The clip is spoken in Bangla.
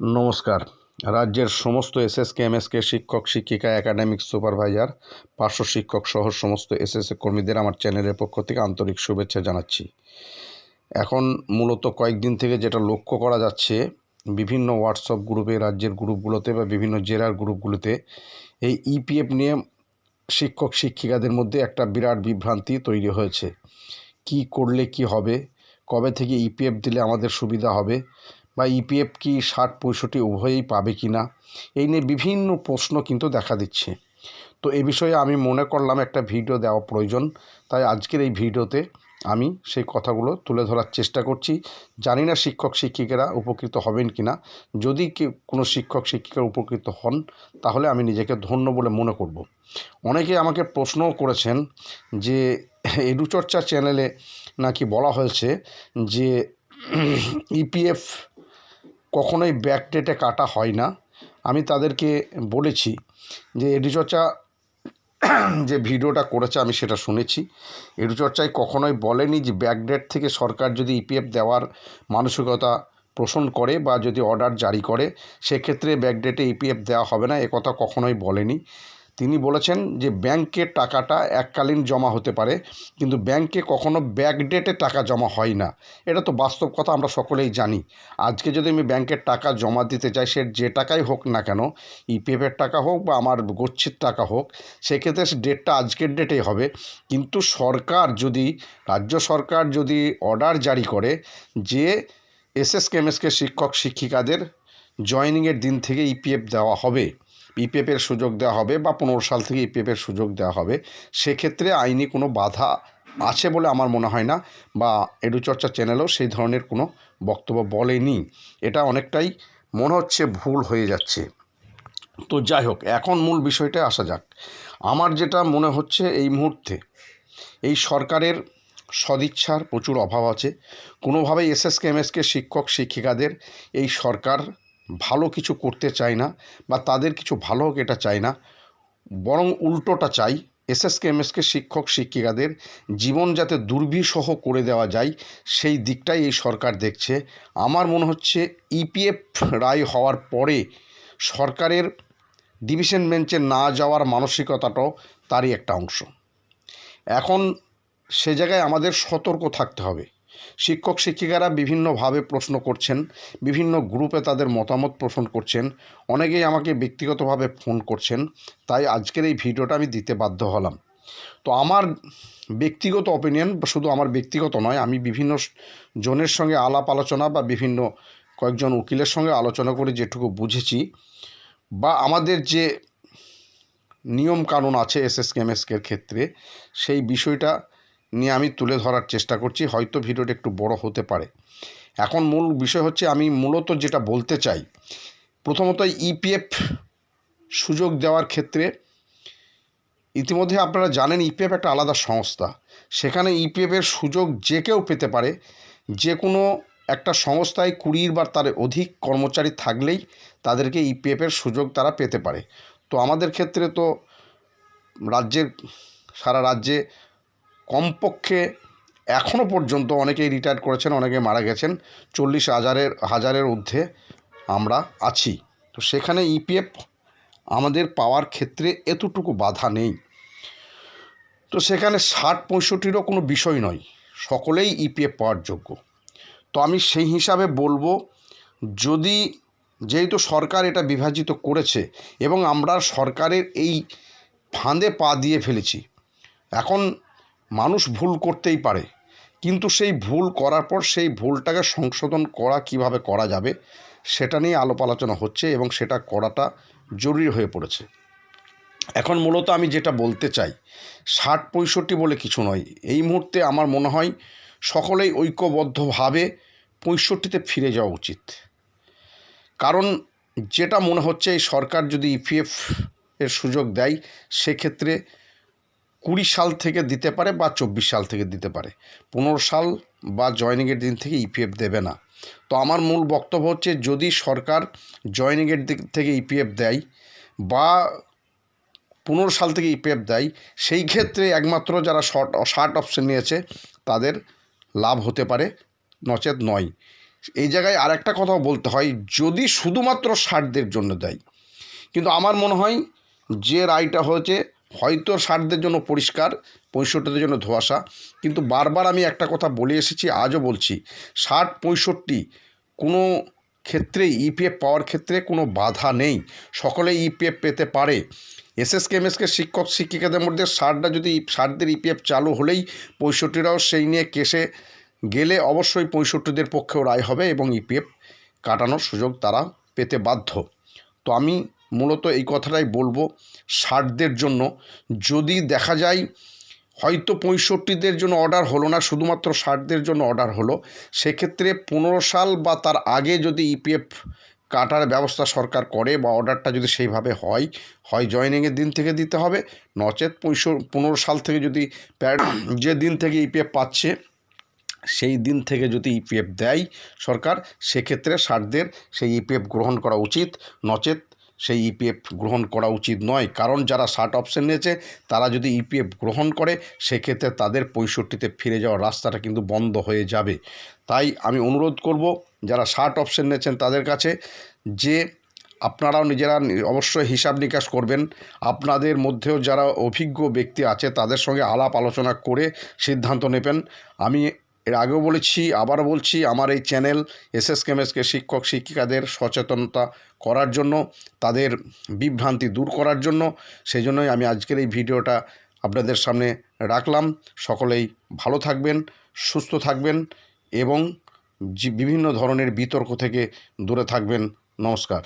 নমস্কার। রাজ্যের সমস্ত এসএসকে, এমএসকে, শিক্ষক, শিক্ষিকা, একাডেমিক সুপারভাইজার, পার্শ্ব শিক্ষক সহ সমস্ত এসএসএ কর্মীদের আমার চ্যানেলের পক্ষ থেকে আন্তরিক শুভেচ্ছা জানাচ্ছি। এখন মূলত কয়েকদিন থেকে যেটা লক্ষ্য করা যাচ্ছে, বিভিন্ন হোয়াটসঅ্যাপ গ্রুপে, রাজ্যের গ্রুপগুলোতে বা বিভিন্ন জেলার গ্রুপগুলোতে এই ইপিএফ নিয়ে শিক্ষক, শিক্ষিকাদের মধ্যে একটা বিরাট বিভ্রান্তি তৈরি হয়েছে। কি করলে কি হবে? কবে থেকে ইপিএফ দিলে আমাদের সুবিধা হবে? বা ইপিএফ কি ষাট পঁয়ষট্টি উভয়েই পাবে কি না, এই নিয়ে বিভিন্ন প্রশ্ন কিন্তু দেখা দিচ্ছে তো এ বিষয়ে আমি মনে করলাম একটা ভিডিও দেওয়া প্রয়োজন, তাই আজকের এই ভিডিওতে আমি সেই কথাগুলো তুলে ধরার চেষ্টা করছি জানি না শিক্ষক শিক্ষিকারা উপকৃত হবেন কি না, যদি কোনো শিক্ষক শিক্ষিকা উপকৃত হন, তাহলে আমি নিজেকে ধন্য বলে মনে করব। অনেকে আমাকে প্রশ্নও করেছেন যে এডুচর্চা চ্যানেলে নাকি বলা হয়েছে যে ইপিএফ কখনোই ব্যাক ডেটে কাটা হয় না। আমি তাদেরকে বলেছি যে, এডিচর্চা যে ভিডিওটা করেছে, আমি সেটা শুনেছি। এডুচর্চায় কখনোই বলেনি যে ব্যাক ডেট থেকে সরকার যদি ইপিএফ দেওয়ার মানসিকতা পোষণ করে বা যদি অর্ডার জারি করে, সেক্ষেত্রে ব্যাক ব্যাকডেটে ইপিএফ দেওয়া হবে না। একথা কখনোই বলেনি। তিনি বলেছেন যে ব্যাংকের টাকাটা এককালীন জমা হতে পারে, কিন্তু ব্যাংকে কখনো ব্যাকডেটে টাকা জমা হয় না। এটা তো বাস্তব কথা, আমরা সকলেই জানি। আজকে যদি আমি ব্যাংকের টাকা জমা দিতে চাই, সে যে টাকাই হোক না কেন ইপিএফের টাকা হোক বা আমার গচ্ছিত টাকা হোক, সেক্ষেত্রে ডেটটা আজকের ডেটেই হবে। কিন্তু সরকার যদি, রাজ্য সরকার যদি অর্ডার জারি করে যে এসএস কেমএসকে শিক্ষক, শিক্ষিকাদের জয়েনিংয়ের দিন থেকে ইপিএফ দেওয়া হবে ইপিএফের সুযোগ দেওয়া হবে বা পনেরো সাল থেকে ইপিএফের সুযোগ দেওয়া হবে, সেক্ষেত্রে আইনি কোনো বাধা আছে বলে আমার মনে হয় না বা এডুচর্চা চ্যানেলও সেই ধরনের কোনো বক্তব্য বলেনি। এটা অনেকটাই মনে হচ্ছে ভুল হয়ে যাচ্ছে। তো যাই হোক, এখন মূল বিষয়টা আসা যাক। আমার যেটা মনে হচ্ছে এই মুহূর্তে, এই সরকারের সদিচ্ছার প্রচুর অভাব আছে। কোনোভাবেই এসএসকে, এমএসকে শিক্ষক, শিক্ষিকাদের এই সরকার ভালো কিছু করতে চায় না বা তাদের কিছু ভালো হোক এটা চায় না। বরং উল্টোটা চাই। এসএসকে, এমএসকে শিক্ষক, শিক্ষিকাদের জীবন যাতে দুর্বিষহ করে দেওয়া যায়, সেই দিকটাই এই সরকার দেখছে। আমার মনে হচ্ছে ইপিএফ রায় হওয়ার পরে সরকারের ডিভিশন বেঞ্চে না যাওয়ার মানসিকতাটাও তারই একটা অংশ। এখন সে জায়গায় আমাদের সতর্ক থাকতে হবে। শিক্ষক শিক্ষিকারা বিভিন্নভাবে প্রশ্ন করছেন, বিভিন্ন গ্রুপে তাদের মতামত পোষণ করছেন, অনেকেই আমাকে ব্যক্তিগতভাবে ফোন করছেন, তাই আজকের এই ভিডিওটা আমি দিতে বাধ্য হলাম। তো আমার ব্যক্তিগত অপিনিয়ন শুধু আমার ব্যক্তিগত নয়, আমি বিভিন্ন জনের সঙ্গে আলাপ আলোচনা বা বিভিন্ন কয়েকজন উকিলের সঙ্গে আলোচনা করে যেটুকু বুঝেছি বা আমাদের যে নিয়ম কানুন আছে এস এস ক্ষেত্রে, সেই বিষয়টা নিয়ে আমি তুলে ধরার চেষ্টা করছি, হয়তো ভিডিওটা একটু বড় হতে পারে। এখন মূল বিষয় হচ্ছে আমি মূলত যেটা বলতে চাই, প্রথমত ইপিএফ সুযোগ দেওয়ার ক্ষেত্রে ইতিমধ্যে আপনারা জানেন ইপিএফ একটা আলাদা সংস্থা। সেখানে ইপিএফের সুযোগ যে কেউ পেতে পারে, যে কোনো একটা সংস্থায় কুড়ির বা তার অধিক কর্মচারী থাকলেই তাদেরকে ইপিএফের সুযোগ তারা পেতে পারে। তো আমাদের ক্ষেত্রে তো রাজ্যের, সারা রাজ্যে কমপক্ষে এখনও পর্যন্ত অনেকেই রিটায়ার করেছেন, অনেকে মারা গেছেন। চল্লিশ হাজারের হাজারের ঊর্ধ্বে আমরা আছি। তো সেখানে ইপিএফ আমাদের পাওয়ার ক্ষেত্রে এতটুকু বাধা নেই। তো সেখানে ষাট পঁয়ষট্টিরও কোনো বিষয় নয়। সকলেই ইপিএফ পাওয়ার যোগ্য। তো আমি সেই হিসাবে বলব, যদি যেহেতু সরকার এটা বিভাজিত করেছে এবং আমরা সরকারের এই ফাঁদে পা দিয়ে ফেলেছি, এখন মানুষ ভুল করতেই পারে। কিন্তু সেই ভুল করার পর সেই ভুলটাকে সংশোধন করা কীভাবে করা যাবে, সেটা নিয়ে আলোপ আলোচনা হচ্ছে এবং সেটা করাটা জরুরি হয়ে পড়েছে। এখন মূলত আমি যেটা বলতে চাই ষাট পঁয়ষট্টি বলে কিছু নয়। এই মুহূর্তে আমার মনে হয় সকলেই ঐক্যবদ্ধভাবে পঁয়ষট্টিতে ফিরে যাওয়া উচিত। কারণ যেটা মনে হচ্ছে এই সরকার যদি ইপিএফ এর সুযোগ দেয়, সেক্ষেত্রে কুড়ি সাল থেকে দিতে পারে বা চব্বিশ সাল থেকে দিতে পারে। পনেরো সাল বা জয়নিংয়ের দিন থেকে ইপিএফ দেবে না। তো আমার মূল বক্তব্য হচ্ছে, যদি সরকার জয়নিংয়ের দিক থেকে ইপিএফ দেয় বা পনেরো সাল থেকে ইপিএফ দেয়, সেই ক্ষেত্রে একমাত্র যারা শর্ট শার্ট অপশন নিয়েছে, তাদের লাভ হতে পারে, নচেত নয়। এই জায়গায় আর একটা কথাও বলতে হয়, যদি শুধুমাত্র ষাটদের জন্য দেয়, কিন্তু আমার মনে হয় যে রায়টা হয়েছে হয়তো ষাটদের জন্য পরিষ্কার, পঁয়ষট্টিদের জন্য ধোয়াশা, কিন্তু বারবার আমি একটা কথা বলে এসেছি, আজও বলছি, ষাট, পঁয়ষট্টি কোনো ক্ষেত্রে ইপিএফ পাওয়ার ক্ষেত্রে কোনো বাধা নেই। সকলে ইপিএফ পেতে পারে। এসএসকে, এমএসকে শিক্ষক, শিক্ষিকাদের মধ্যে ষাটটা যদি ষাটদের ইপিএফ চালু হলেই পঁয়ষট্টিরাও সেই নিয়ে কেসে গেলে অবশ্যই পঁয়ষট্টিদের পক্ষেও রায় হবে এবং ইপিএফ কাটানোর সুযোগ তারা পেতে বাধ্য। তো আমি মূলত এই কথাটাই বলব ষাটদের জন্য। যদি দেখা যায় হয়তো পঁয়ষট্টিদের জন্য অর্ডার হলো না, শুধুমাত্র ষাটদের জন্য অর্ডার হলো, সেক্ষেত্রে পনেরো সাল বা তার আগে যদি ইপিএফ কাটার ব্যবস্থা সরকার করে বা অর্ডারটা যদি সেইভাবে হয় হয় জয়েনিংয়ের দিন থেকে দিতে হবে। নচেত পঁয়ষো, পনেরো সাল থেকে যদি প্যাড যে দিন থেকে ইপিএফ পাচ্ছে, সেই দিন থেকে যদি ইপিএফ দেয় সরকার, সেক্ষেত্রে ষাটদের সেই ইপিএফ গ্রহণ করা উচিত। নচেত সেই ইপিএফ গ্রহণ করা উচিত নয়। কারণ যারা ষাট অপশন নিয়েছে, তারা যদি ইপিএফ গ্রহণ করে, সেক্ষেত্রে তাদের পঁয়ষট্টিতে ফিরে যাওয়ার রাস্তাটা কিন্তু বন্ধ হয়ে যাবে। তাই আমি অনুরোধ করব, যারা ষাট অপশন নিয়েছেন তাদের কাছে, যে আপনারাও নিজেরা অবশ্যই হিসাব নিকাশ করবেন। আপনাদের মধ্যেও যারা অভিজ্ঞ ব্যক্তি আছে, তাদের সঙ্গে আলাপ আলোচনা করে সিদ্ধান্ত নেবেন। আমি এর আগেও বলেছি আবার বলছি, আমার এই চ্যানেল এসএস কেমএসকে শিক্ষক, শিক্ষিকাদের সচেতনতা করার জন্য, তাদের বিভ্রান্তি দূর করার জন্য সেই জন্যই আমি আজকের এই ভিডিওটা আপনাদের সামনে রাখলাম। সকলেই ভালো থাকবেন, সুস্থ থাকবেন এবং বিভিন্ন ধরনের বিতর্ক থেকে দূরে থাকবেন। নমস্কার।